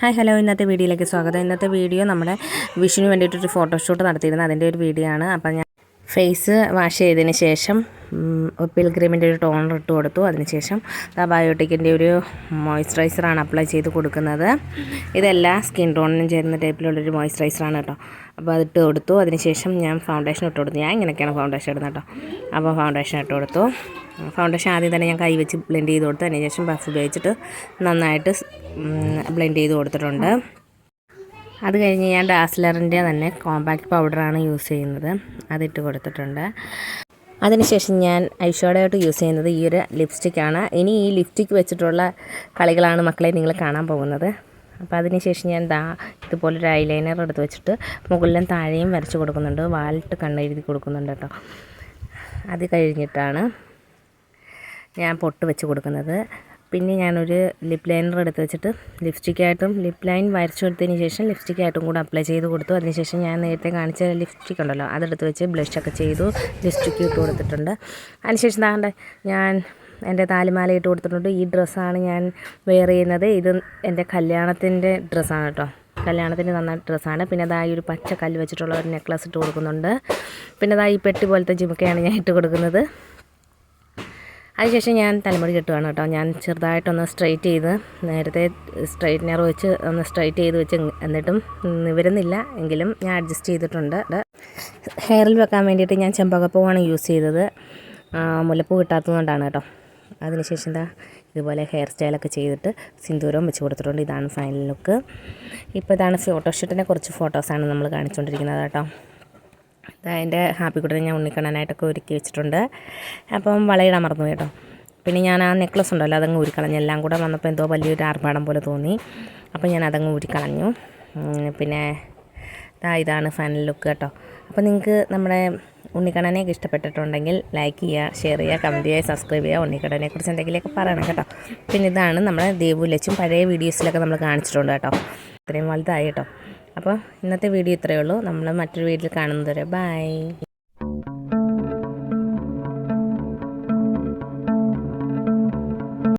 Hi hello. ഇന്നത്തെ വീഡിയോയിലേക്ക് സ്വാഗതം. ഇന്നത്തെ വീഡിയോ നമ്മുടെ വിഷുവിന് വേണ്ടിയിട്ടൊരു ഫോട്ടോഷൂട്ട് നടത്തിയിരുന്നു. അതിന്റെ ഒരു വീഡിയോ ആണ്. അപ്പം ഞാൻ ഫേസ് വാഷ് ചെയ്തതിന് ശേഷം പിൽഗ്രിമിന്റെ ഒരു ടോണർ ഇട്ട് കൊടുത്തു. അതിനുശേഷം ബയോട്ടിക്കിന്റെ ഒരു മോയ്സ്ചറൈസറാണ് അപ്ലൈ ചെയ്ത് കൊടുക്കുന്നത്. ഇതെല്ലാം സ്കിൻ ടോണിനും ചേരുന്ന ടൈപ്പിലുള്ളൊരു മോയ്സ്ചറൈസറാണ് കേട്ടോ. അപ്പോൾ അതിട്ട് കൊടുത്തു. അതിനുശേഷം ഞാൻ ഫൗണ്ടേഷൻ ഇട്ട് കൊടുത്തു. ഞാൻ ഇങ്ങനെയൊക്കെയാണ് ഫൗണ്ടേഷൻ ഇടുന്നത് കേട്ടോ. അപ്പോൾ ഫൗണ്ടേഷൻ ഇട്ട് കൊടുത്തു. ഫൗണ്ടേഷൻ ആദ്യം തന്നെ ഞാൻ കൈ വെച്ച് ബ്ലെൻഡ് ചെയ്ത് കൊടുത്തു. അതിന് ശേഷം ബഫ് ഉപയോഗിച്ചിട്ട് നന്നായിട്ട് ബ്ലെൻഡ് ചെയ്ത് കൊടുത്തിട്ടുണ്ട്. അത് കഴിഞ്ഞ് ഞാൻ ഡാസ്ലറിന്റെ തന്നെ കോമ്പാക്ട് പൗഡറാണ് യൂസ് ചെയ്യുന്നത്. അതിട്ട് കൊടുത്തിട്ടുണ്ട്. അതിനുശേഷം ഞാൻ ഐഷോഡായിട്ട് യൂസ് ചെയ്യുന്നത് ഈ ഒരു ലിപ്സ്റ്റിക്കാണ്. ഇനി ഈ ലിപ്സ്റ്റിക്ക് വെച്ചിട്ടുള്ള കളികളാണ് മക്കളെ നിങ്ങൾ കാണാൻ പോകുന്നത്. അപ്പോൾ അതിനുശേഷം ഞാൻ ദാ ഇതുപോലൊരു ഐലൈനർ എടുത്ത് വെച്ചിട്ട് മുകളിലും താഴെയും വരച്ച് കൊടുക്കുന്നുണ്ട്. വാലിട്ട് കണ്ണെഴുതി കൊടുക്കുന്നുണ്ട് കേട്ടോ. അത് കഴിഞ്ഞിട്ടാണ് ഞാൻ പൊട്ട് വെച്ച് കൊടുക്കുന്നത്. പിന്നെ ഞാനൊരു ലിപ് ലൈനർ എടുത്ത് വെച്ചിട്ട് ലിപ്സ്റ്റിക്കായിട്ടും ലിപ് ലൈൻ വരച്ചു കൊടുത്തതിന് ശേഷം ലിപ്സ്റ്റിക്കായിട്ടും കൂടെ അപ്ലൈ ചെയ്ത് കൊടുത്തു. അതിനുശേഷം ഞാൻ നേരത്തെ കാണിച്ച ലിപ്സ്റ്റിക് ഉണ്ടല്ലോ അതെടുത്ത് വെച്ച് ബ്ലഷൊക്കെ ചെയ്തു ലിപ്സ്റ്റിക്ക് ഇട്ട് കൊടുത്തിട്ടുണ്ട്. അതിനുശേഷം താണ്ടെ ഞാൻ എന്റെ താലിമാല ഇട്ട് കൊടുത്തിട്ടുണ്ട്. ഈ ഡ്രസ്സാണ് ഞാൻ വെയർ ചെയ്യുന്നത്. ഇത് എന്റെ കല്യാണത്തിന്റെ ഡ്രസ്സാണ് കേട്ടോ. കല്യാണത്തിന് തന്ന ഡ്രസ്സാണ് പിന്നെ അതാ ഈ ഒരു പച്ച കല്ല് വെച്ചിട്ടുള്ള ഒരു നെക്ലസ് ഇട്ട് കൊടുക്കുന്നുണ്ട്. പിന്നെ അതാ ഈ പെട്ടി പോലത്തെ ജിമുക്കയാണ് ഞാൻ ഇട്ട് കൊടുക്കുന്നത്. അതിനുശേഷം ഞാൻ തലമുടി കെട്ടുകയാണ് കേട്ടോ. ഞാൻ ചെറുതായിട്ടൊന്ന് സ്ട്രെയിറ്റ് ചെയ്ത് നേരത്തെ സ്ട്രെയിറ്റ്നർ വെച്ച് ഒന്ന് സ്ട്രെയിറ്റ് ചെയ്ത് വെച്ച് എന്നിട്ടും നിവരുന്നില്ല. എങ്കിലും ഞാൻ അഡ്ജസ്റ്റ് ചെയ്തിട്ടുണ്ട്. ഹെയറിൽ വെക്കാൻ വേണ്ടിയിട്ട് ഞാൻ ചെമ്പകപ്പൂവാണ് യൂസ് ചെയ്തത്. മുല്ലപ്പൂ കിട്ടാത്തതുകൊണ്ടാണ് കേട്ടോ. അതിനുശേഷം എന്താ ഇതുപോലെ ഹെയർ സ്റ്റൈലൊക്കെ ചെയ്തിട്ട് സിന്ദൂരവും വെച്ച് കൊടുത്തിട്ടുണ്ട്. ഇതാണ് ഫൈനൽ ലുക്ക് ഇപ്പോൾ ഇതാണ് ഫോട്ടോഷൂട്ടിനെ കുറച്ച് ഫോട്ടോസാണ് നമ്മൾ കാണിച്ചുകൊണ്ടിരിക്കുന്നത് കേട്ടോ. അതിന്റെ ഹാപ്പി കൂടെ ഞാൻ ഉണ്ണിക്കണ്ണനായിട്ടൊക്കെ ഒരുക്കി വെച്ചിട്ടുണ്ട്. അപ്പം വളയിടാൻ മറന്നു കേട്ടോ. പിന്നെ ഞാൻ ആ നെക്ലസ് ഉണ്ടല്ലോ അതങ്ങ് ഊരിക്കളഞ്ഞു. എല്ലാം കൂടെ വന്നപ്പോൾ എന്തോ വലിയൊരു ആർഭാടം പോലെ തോന്നി. അപ്പോൾ ഞാൻ അതങ്ങ് ഊരിക്കളഞ്ഞു. പിന്നെ ഇതാണ് ഫൈനൽ ലുക്ക് കേട്ടോ. അപ്പോൾ നിങ്ങൾക്ക് നമ്മുടെ ഉണ്ണിക്കണ്ണനെയൊക്കെ ഇഷ്ടപ്പെട്ടിട്ടുണ്ടെങ്കിൽ ലൈക്ക് ചെയ്യുക ഷെയർ ചെയ്യുക കമന്റ് ചെയ്യുക സബ്സ്ക്രൈബ് ചെയ്യുക ഉണ്ണിക്കണ്ണനെക്കുറിച്ച് എന്തെങ്കിലുമൊക്കെ പറയണം കേട്ടോ. പിന്നെ ഇതാണ് നമ്മുടെ ദേവുലച്ചും പഴയ വീഡിയോസിലൊക്കെ നമ്മൾ കാണിച്ചിട്ടുണ്ട് കേട്ടോ. ഇത്രയും വലുതായി കേട്ടോ. അപ്പോൾ ഇന്നത്തെ വീഡിയോ ഇത്രയേ ഉള്ളൂ. നമ്മൾ മറ്റൊരു വീഡിയോയിൽ കാണുന്നതുവരെ ബൈ.